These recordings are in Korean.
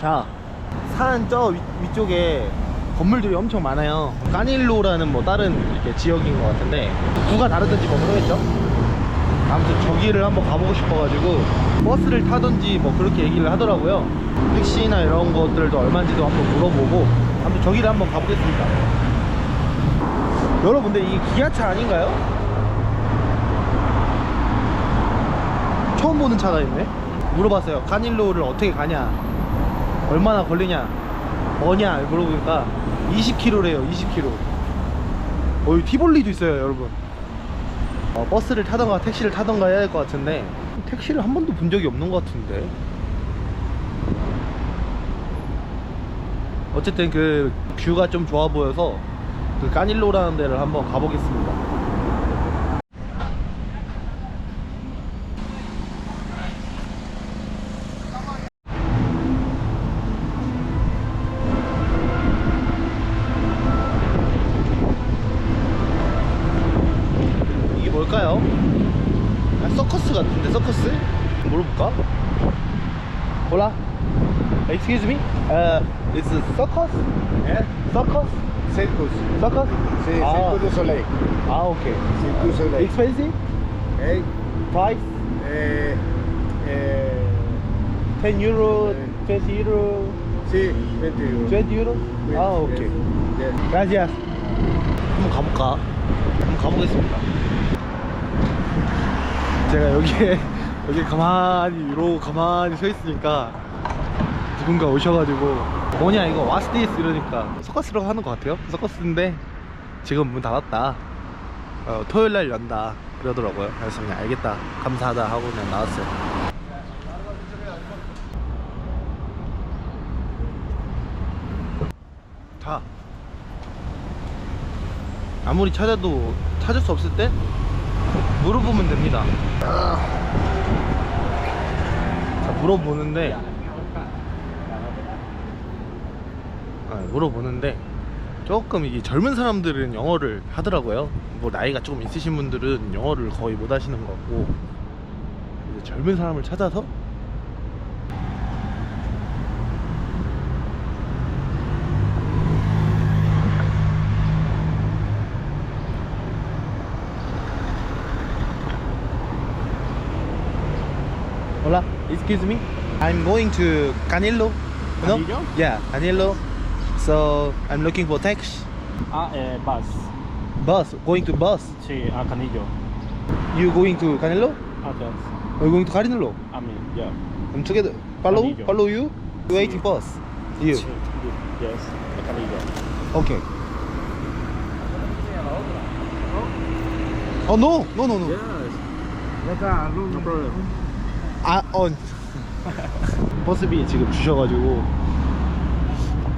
자, 산 저 위쪽에 건물들이 엄청 많아요. 까닐로라는 뭐 다른 이렇게 지역인 것 같은데 구가 다르든지 뭐 모르겠죠. 아무튼 저기를 한번 가보고 싶어가지고 버스를 타든지 뭐 그렇게 얘기를 하더라고요. 택시나 이런 것들도 얼마인지도 한번 물어보고 아무튼 저기를 한번 가보겠습니다. 여러분 근데 이게 기아차 아닌가요? 처음 보는 차가 있네. 물어봤어요. 까닐로를 어떻게 가냐, 얼마나 걸리냐, 뭐냐 물어보니까 20km래요. 20km. 어이 티볼리도 있어요, 여러분. 어, 버스를 타던가 택시를 타던가 해야 될 것 같은데 택시를 한 번도 본 적이 없는 것 같은데. 어쨌든 그 뷰가 좀 좋아 보여서 그 까닐로라는 데를 한번 가보겠습니다. 이게 뭘까요? 아, 서커스 같은데 서커스? 물어볼까? 몰라? Excuse me? Uh, it's a circus? ¿Eh? Circus? Circus. Circus? Sí, ah, Circus du Soleil. ah, okay. Circus du Soleil. Expensive? ¿Eh? Price? Eh, eh, 10 euro, Eh. 20 euro, sí, 20 euros. 20 euro? Yes, 아, 오케이. yes, yes. Gracias. 한번 가볼까? 한번 가보겠습니다. 제가 여기에 여기 가만히 이러고 가만히 서 있으니까 누군가 오셔가지고 뭐냐 이거 와스디스 이러니까 서커스라고 하는 것 같아요. 서커스인데 지금 문 닫았다. 어, 토요일 날 연다 그러더라고요. 그래서 그냥 알겠다 감사하다 하고 그냥 나왔어요. 다 아무리 찾아도 찾을 수 없을 때 물어보면 됩니다. 자, 물어보는데 아, 물어보는데 조금 이게 젊은 사람들은 영어를 하더라고요. 뭐 나이가 조금 있으신 분들은 영어를 거의 못 하시는 것 같고 이제 젊은 사람을 찾아서 Hola, excuse me. I'm going to Canillo. You know? Canillo? Yeah, Canillo. So I'm looking for taxi. Ah, eh, bus. Bus, going to bus. Sí, a Canillo. You going to Canillo? Ah, yes. Or you going to Canillo? I mean, yeah. I'm together. Follow, Canillo. follow you. Waiting bus. You. Sí, Yes, a Canillo. Okay. Oh no, no, no, no. No problem. 아, 어. 버스비 지금 주셔가지고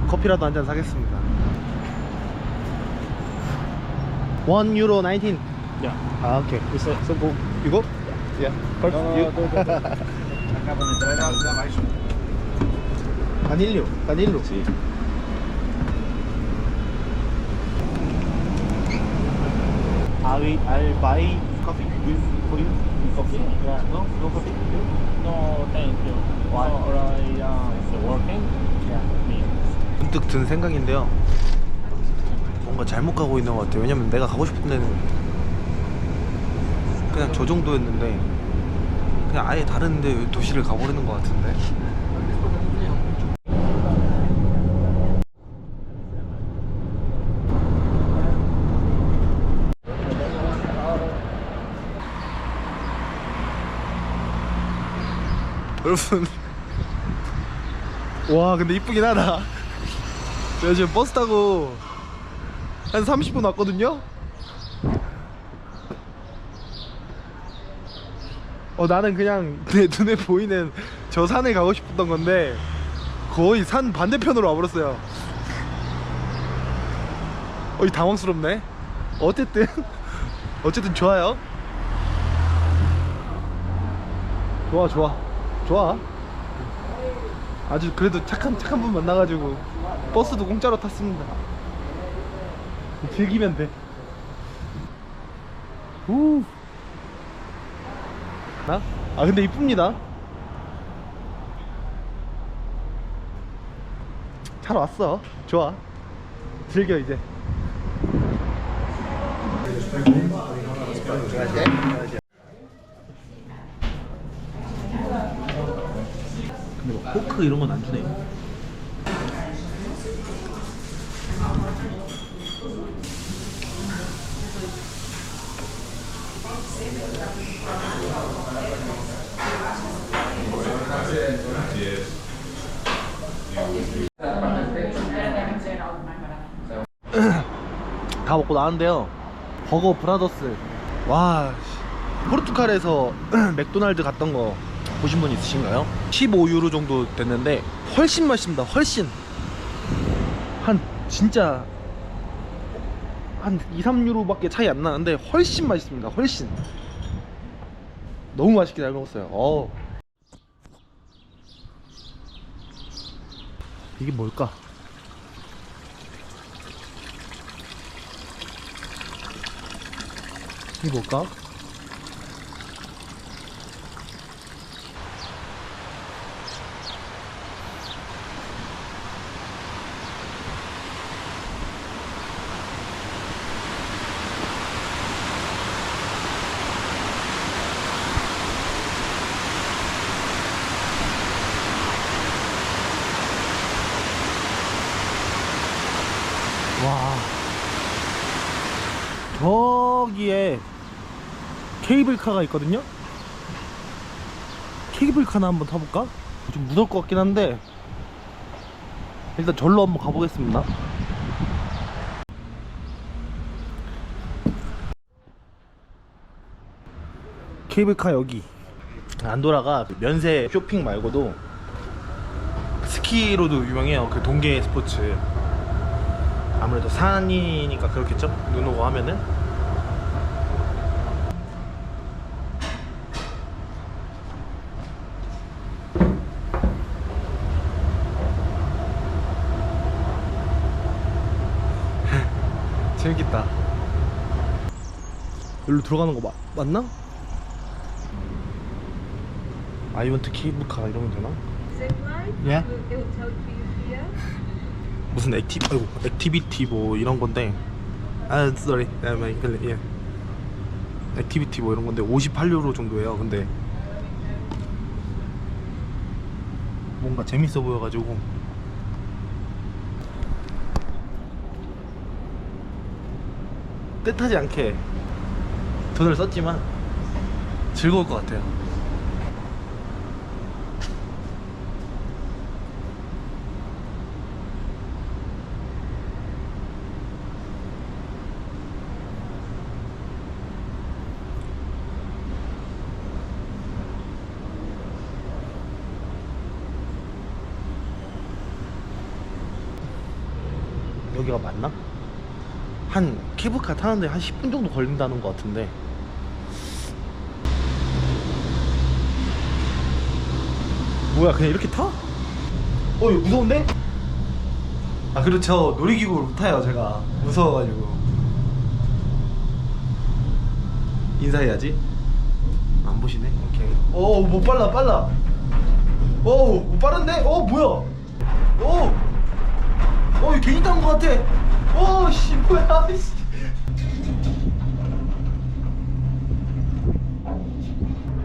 커피라도 한 잔 사겠습니다. 1 유로 19. Yeah. 아, 오케이. It? So go, you go? Yeah. First, No, no, you. no, no, no. Donde trae la, la maíz. Canillo, Canillo. Sí. I'll, I'll buy coffee with, for you. Coffee? Yeah. No, no coffee? No, thank you. Why? Alright, uh, it's working? 문득 든 생각인데요. 뭔가 잘못 가고 있는 것 같아요. 왜냐면 내가 가고 싶은 데는 그냥 저 정도였는데 그냥 아예 다른 데 도시를 가버리는 것 같은데. 여러분 와 근데 이쁘긴 하다 제가 지금 버스 타고 한 30분 왔거든요? 어 나는 그냥 내 눈에 보이는 저 산에 가고 싶었던 건데 거의 산 반대편으로 와버렸어요. 어이 당황스럽네. 어쨌든 어쨌든 좋아요. 좋아 좋아. 좋아. 아주 그래도 착한 착한 분 만나가지고 버스도 공짜로 탔습니다. 즐기면 돼. 우. 나? 아 근데 이쁩니다. 타러 왔어 좋아 즐겨 이제 근데 뭐 포크 이런 건 안 주네요 다 먹고 나왔는데요 버거 브라더스 와 씨. 포르투갈에서 맥도날드 갔던 거 보신 분 있으신가요? 15유로 정도 됐는데 훨씬 맛있습니다 훨씬 한 진짜 한 2, 3유로밖에 차이 안 나는데 훨씬 맛있습니다 훨씬 너무 맛있게 잘 먹었어요 어 이게 뭘까? 이게 뭘까? 와 저기에 케이블카가 있거든요? 케이블카나 한번 타볼까? 좀 무서울 것 같긴 한데 일단 절로 한번 가보겠습니다. 케이블카 여기. 안도라가 면세 쇼핑 말고도 스키로도 유명해요. 그 동계 스포츠. 아무래도 산이니까 그렇겠죠? 눈 오고 하면은 재밌겠다. 여기로 들어가는 거 마, 맞나? 아이원트 케이블카 이러면 되나? Here. 무슨 액티 아이고 액티비티 뭐 이런 건데. 아 sorry. 아 my English 예. 액티비티 뭐 이런 건데 58유로 정도예요 근데. 뭔가 재밌어 보여가지고 뜻하지 않게 돈을 썼지만 즐거울 것 같아요 여기가 맞나? 한 케이블카 타는데 한 10분 정도 걸린다는 것 같은데. 뭐야 그냥 이렇게 타? 어 이거 무서운데? 아 그렇죠 놀이기구를 못 타요 제가. 무서워가지고. 인사해야지. 안 보시네? 오케이. 오뭐 빨라 빨라. 오뭐 빠른데? 어 뭐야? 오 어, 이거 괜히 딴거 같아. 어, 씨, 뭐야, 씨.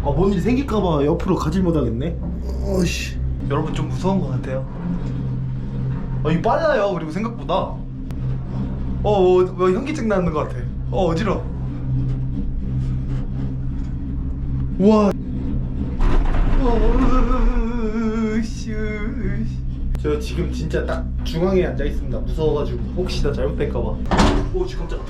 아, 뭔 일이 생길까봐 옆으로 가질 못하겠네. 어, 씨. 여러분 좀 무서운 것 같아요. 어, 이 빨라요, 그리고 생각보다. 어, 어, 뭐 현기증 나는 것 같아. 어, 어지러. 우와. 저 지금 진짜 딱 중앙에 앉아 있습니다. 무서워가지고 혹시 나 잘못될까봐. 오, 지 깜짝.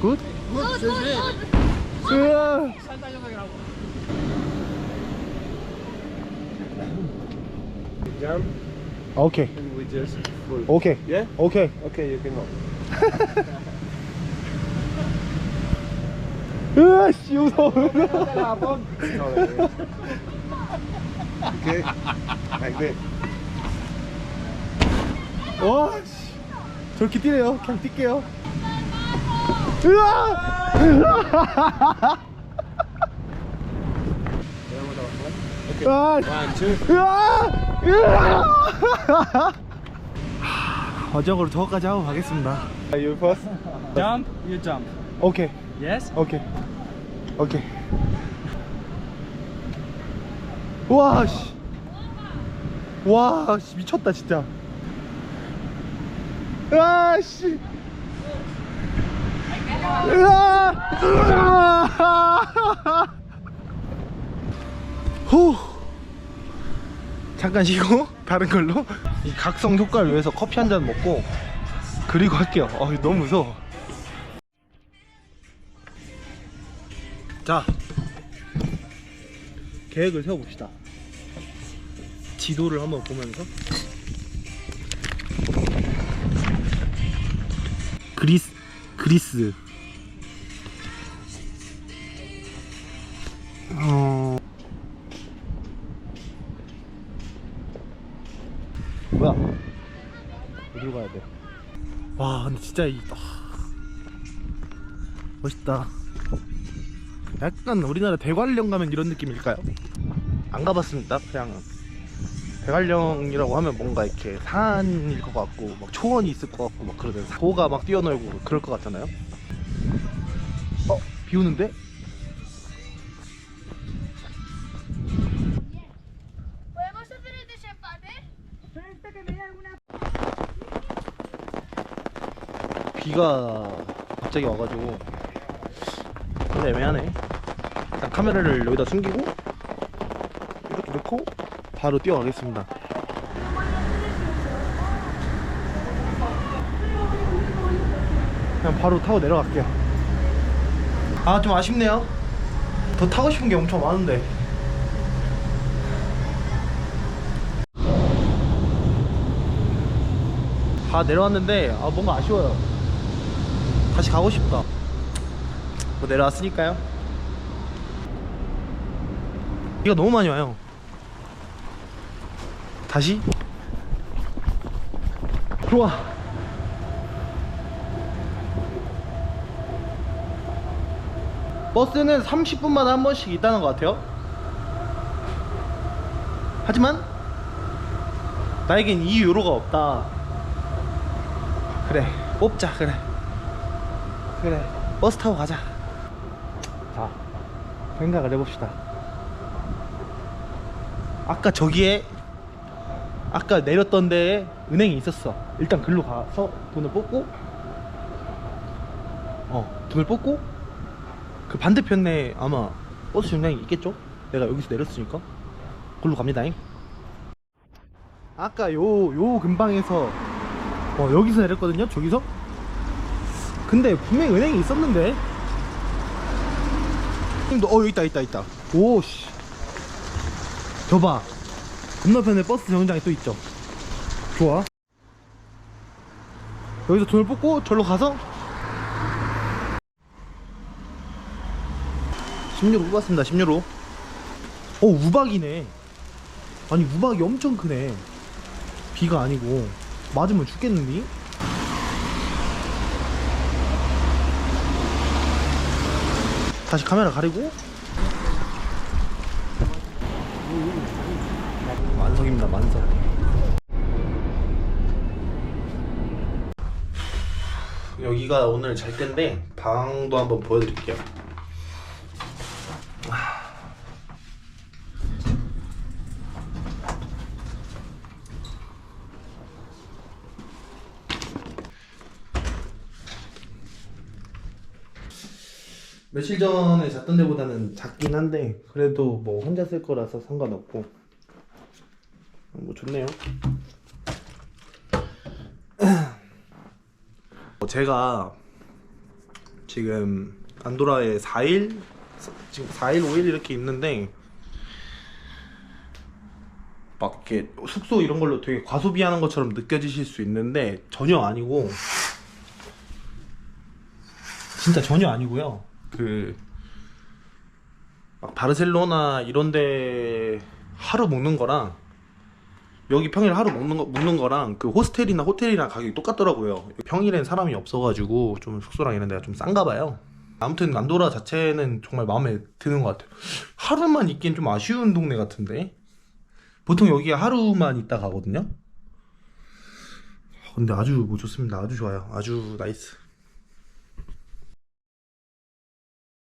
굿? Good, good, good. 으아. Jump 오케이. and we just full. 오케이. Yeah? 오케이. Okay, you can go. 으아, 씨, 무서워. Okay, like this. 와, 씨. 저렇게 뛰래요 그냥 뛸게요 으아! 으아! 으아! 어적으로 저거까지 하고 가겠습니다. You first. Jump, you jump. 오케이 Yes? 오케이 오케이 와씨. 와 씨 미쳤다 진짜. 와 씨. 으아 으아 후 잠깐 쉬고 다른 걸로? 이 각성 효과를 위해서 커피 한 잔 먹고 그리고 할게요. 어 너무 무서워. 자 계획을 세워봅시다. 지도를 한번 보면서. 그리스 그리스. 어 뭐야 어디로 가야 돼? 와 근데 진짜 이 아, 멋있다 약간 우리나라 대관령 가면 이런 느낌일까요? 안 가봤습니다. 그냥 대관령이라고 하면 뭔가 이렇게 산일 것 같고 막 초원이 있을 것 같고 막 그러는 소가 막 뛰어놀고 그럴 것 같잖아요. 어? 비 오는데? 비가 갑자기 와가지고 근데 애매하네. 일단 카메라를 여기다 숨기고 이렇게 넣고 바로 뛰어가겠습니다. 그냥 바로 타고 내려갈게요. 아 좀 아쉽네요. 더 타고 싶은 게 엄청 많은데. 다 내려왔는데 아 뭔가 아쉬워요. 다시 가고 싶다. 뭐 내려왔으니까요. 비가 너무 많이 와요. 다시 좋아. 버스는 30분마다 한 번씩 있다는 것 같아요. 하지만 나에겐 이 유로가 없다. 그래, 뽑자, 그래. 그래, 버스 타고 가자. 자, 생각을 해봅시다. 아까 저기에, 아까 내렸던 데에 은행이 있었어. 일단 글로 가서 돈을 뽑고, 어, 돈을 뽑고, 그 반대편에 아마 버스 정류장이 있겠죠? 내가 여기서 내렸으니까. 글로 갑니다잉. 아까 요, 요 근방에서, 어, 여기서 내렸거든요? 저기서? 근데 분명히 은행이 있었는데. 형님도 어 여기 있다 있다 있다. 오씨. 저봐. 건너편에 버스 정류장이 또 있죠. 좋아. 여기서 돈을 뽑고 절로 가서? 10유로 뽑았습니다 10유로. 어 우박이네. 아니 우박이 엄청 크네. 비가 아니고. 맞으면 죽겠는데 다시 카메라 가리고. 만석입니다 만석. 여기가 오늘 잘 때인데 방도 한번 보여드릴게요 며칠 전에 잤던 데보다는 작긴 한데 그래도 뭐 혼자 쓸 거라서 상관없고 뭐 좋네요. 어, 제가 지금 안도라에 4일 지금 4일 5일 이렇게 있는데 막 이렇게 숙소 이런 걸로 되게 과소비하는 것처럼 느껴지실 수 있는데 전혀 아니고 진짜 전혀 아니고요. 그막 바르셀로나 이런데 하루 묵는 거랑 여기 평일 하루 먹는 거 묵는 거랑 그 호스텔이나 호텔이랑 가격이 똑같더라고요. 평일엔 사람이 없어가지고 좀 숙소랑 이런 데가 좀 싼가 봐요. 아무튼 안도라 자체는 정말 마음에 드는 것 같아요. 하루만 있긴 좀 아쉬운 동네 같은데. 보통 여기 하루만 있다 가거든요. 근데 아주 뭐 좋습니다. 아주 좋아요. 아주 나이스.